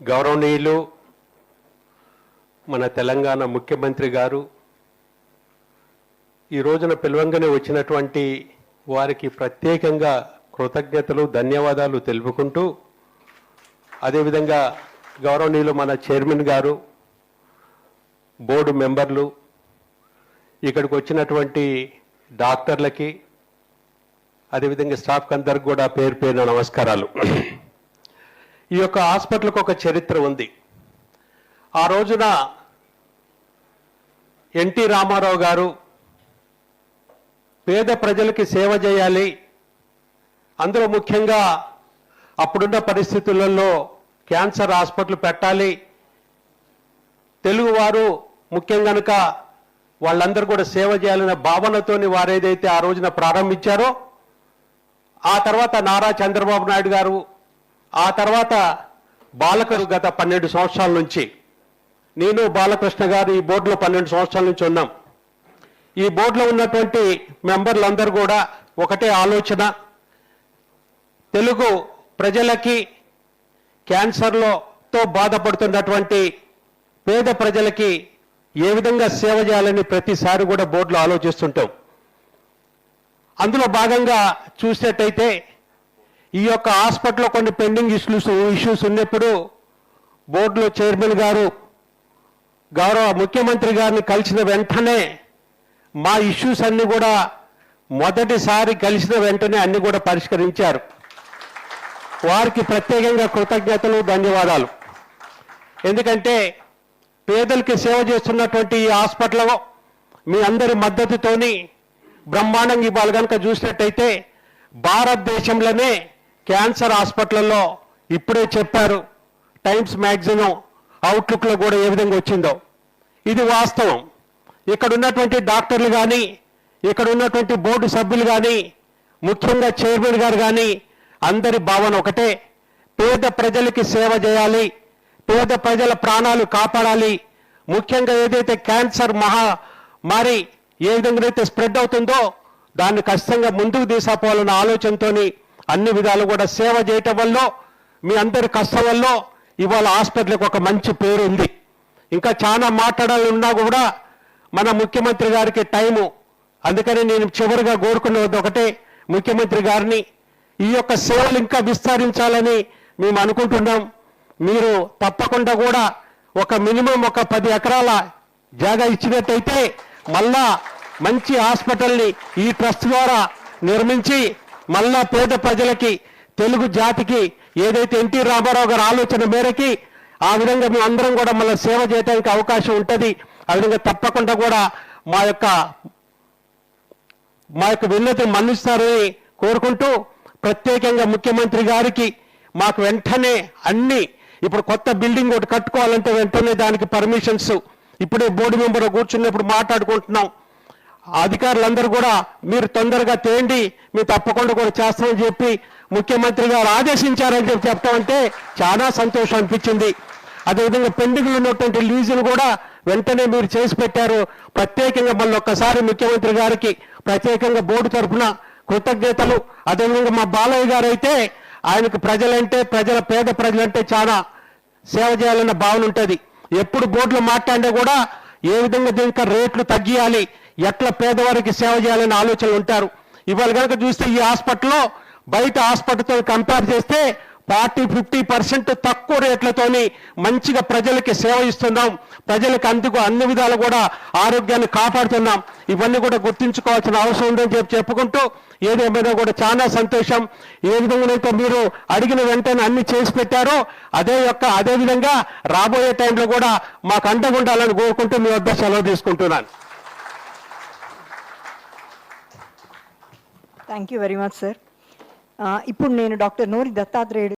గౌరవనీయులు మన తెలంగాణ ముఖ్యమంత్రి గారు ఈ రోజున పిలవంగానే వచ్చినటువంటి వారికి ప్రత్యేకంగా కృతజ్ఞతలు ధన్యవాదాలు తెలుపుకుంటూ అదేవిధంగా గౌరవనీయులు మన చైర్మన్ గారు బోర్డు మెంబర్లు ఇక్కడికి వచ్చినటువంటి డాక్టర్లకి అదేవిధంగా స్టాఫ్కి అందరికి కూడా పేరు పేరున నమస్కారాలు. ఈ యొక్క హాస్పిటల్కి ఒక చరిత్ర ఉంది. ఆ రోజున ఎన్టీ రామారావు గారు పేద ప్రజలకి సేవ చేయాలి. అందులో ముఖ్యంగా అప్పుడున్న పరిస్థితులలో క్యాన్సర్ హాస్పిటల్ పెట్టాలి. తెలుగువారు ముఖ్యం కనుక వాళ్ళందరూ కూడా సేవ చేయాలనే భావనతోని వారు ఏదైతే ఆ రోజున ప్రారంభించారో ఆ తర్వాత నారా చంద్రబాబు నాయుడు గారు ఆ తర్వాత బాలకరు గత పన్నెండు సంవత్సరాల నుంచి నేను బాలకృష్ణ గారు ఈ బోర్డులో పన్నెండు సంవత్సరాల నుంచి ఉన్నాం. ఈ బోర్డులో ఉన్నటువంటి మెంబర్లందరూ కూడా ఒకటే ఆలోచన. తెలుగు ప్రజలకి క్యాన్సర్లోతో బాధపడుతున్నటువంటి పేద ప్రజలకి ఏ విధంగా సేవ చేయాలని ప్రతిసారి కూడా బోర్డులో ఆలోచిస్తుంటాం. అందులో భాగంగా చూసినట్టయితే ఈ యొక్క హాస్పిటల్లో కొన్ని పెండింగ్ ఇష్యూస్ ఇష్యూస్ ఉన్నప్పుడు బోర్డులో చైర్మన్ గారు గౌరవ ముఖ్యమంత్రి గారిని కలిసిన వెంటనే మా ఇష్యూస్ అన్ని కూడా మొదటిసారి కలిసిన వెంటనే అన్ని కూడా పరిష్కరించారు. వారికి ప్రత్యేకంగా కృతజ్ఞతలు ధన్యవాదాలు. ఎందుకంటే పేదలకి సేవ చేస్తున్నటువంటి ఈ హాస్పిటల్లో మీ అందరి మద్దతుతోని బ్రహ్మాండంగా ఇవ్వాలి కనుక చూసినట్టయితే భారతదేశంలోనే క్యాన్సర్ హాస్పిటల్లో ఇప్పుడే చెప్పారు టైమ్స్ మ్యాగజైన్ అవుట్లుక్లో కూడా ఏ విధంగా వచ్చిందో. ఇది వాస్తవం. ఇక్కడ ఉన్నటువంటి డాక్టర్లు కానీ ఇక్కడ ఉన్నటువంటి బోర్డు సభ్యులు కానీ ముఖ్యంగా చైర్మన్ గారు కానీ అందరి భావన ఒకటే. పేద ప్రజలకి సేవ చేయాలి పేద ప్రజల ప్రాణాలు కాపాడాలి. ముఖ్యంగా ఏదైతే క్యాన్సర్ మహా మారి ఏ విధంగా అయితే స్ప్రెడ్ అవుతుందో దాన్ని ఖచ్చితంగా ముందుకు తీసుకుపోవాలన్న ఆలోచనతోని అన్ని విధాలు కూడా సేవ చేయటం వల్ల మీ అందరి కష్టం వల్ల ఇవాళ హాస్పిటల్కి ఒక మంచి పేరు ఉంది. ఇంకా చాలా మాట్లాడాలి ఉన్నా కూడా మన ముఖ్యమంత్రి గారికి టైము. అందుకని నేను చివరిగా కోరుకున్నది ఒకటే ముఖ్యమంత్రి గారిని ఈ యొక్క సేవలు ఇంకా విస్తరించాలని మేము అనుకుంటున్నాం. మీరు తప్పకుండా కూడా ఒక మినిమం ఒక పది ఎకరాల జాగా ఇచ్చినట్టయితే మళ్ళా మంచి హాస్పిటల్ని ఈ ట్రస్ట్ ద్వారా నిర్మించి మళ్ళా పేద ప్రజలకి తెలుగు జాతికి ఏదైతే ఎన్టీ రామారావు గారి ఆలోచన మేరకి ఆ విధంగా మేము అందరం కూడా మళ్ళీ సేవ చేయడానికి అవకాశం ఉంటుంది. ఆ విధంగా తప్పకుండా కూడా మా యొక్క మా యొక్క విన్నతిని మన్నిస్తారని కోరుకుంటూ ప్రత్యేకంగా ముఖ్యమంత్రి గారికి మాకు వెంటనే అన్ని ఇప్పుడు కొత్త బిల్డింగ్ ఒకటి కట్టుకోవాలంటే వెంటనే దానికి పర్మిషన్స్. ఇప్పుడే బోర్డు మెంబర్ కూర్చున్నప్పుడు మాట్లాడుకుంటున్నాం. అధికారులందరూ కూడా మీరు తొందరగా తేండి మీరు తప్పకుండా కూడా చేస్తామని చెప్పి ముఖ్యమంత్రి గారు ఆదేశించారని చెప్పి చెప్తామంటే చాలా సంతోషం అనిపించింది. అదేవిధంగా పెండింగ్లు ఉన్నటువంటి లీజులు కూడా వెంటనే మీరు చేసి పెట్టారు. ప్రత్యేకంగా మళ్ళీ ఒక్కసారి ముఖ్యమంత్రి గారికి ప్రత్యేకంగా బోర్డు తరఫున కృతజ్ఞతలు. అదేవిధంగా మా బాలయ్య గారు అయితే ఆయనకు ప్రజలంటే ప్రజల పేద ప్రజలంటే చాలా సేవ చేయాలన్న భావన ఉంటుంది. ఎప్పుడు బోర్డులో మాట్లాడినా కూడా ఏ విధంగా దీనికి రేట్లు తగ్గియాలి ఎట్లా పేదవారికి సేవ చేయాలనే ఆలోచనలు ఉంటారు. ఇవాళ కనుక చూస్తే ఈ హాస్పిటల్లో బయట హాస్పిటల్తో కంపేర్ చేస్తే ఫార్టీ ఫిఫ్టీ పర్సెంట్ తక్కువ రేట్లతోని మంచిగా ప్రజలకి సేవ ఇస్తున్నాం. ప్రజలకు అందుకు అన్ని విధాలు కూడా ఆరోగ్యాన్ని కాపాడుతున్నాం. ఇవన్నీ కూడా గుర్తించుకోవాల్సిన అవసరం ఉందని చెప్పి చెప్పుకుంటూ ఏదేమైనా కూడా చాలా సంతోషం. ఏ విధంగానైతే మీరు అడిగిన వెంటనే అన్ని చేసి పెట్టారో అదే యొక్క అదే విధంగా రాబోయే టైంలో కూడా మాకు అండగా ఉండాలని కోరుకుంటూ మీ వద్ద సెలవు తీసుకుంటున్నాను. Thank you very much sir ఇప్పుడు నేను డాక్టర్ నూరి దత్తాత్రేయుడు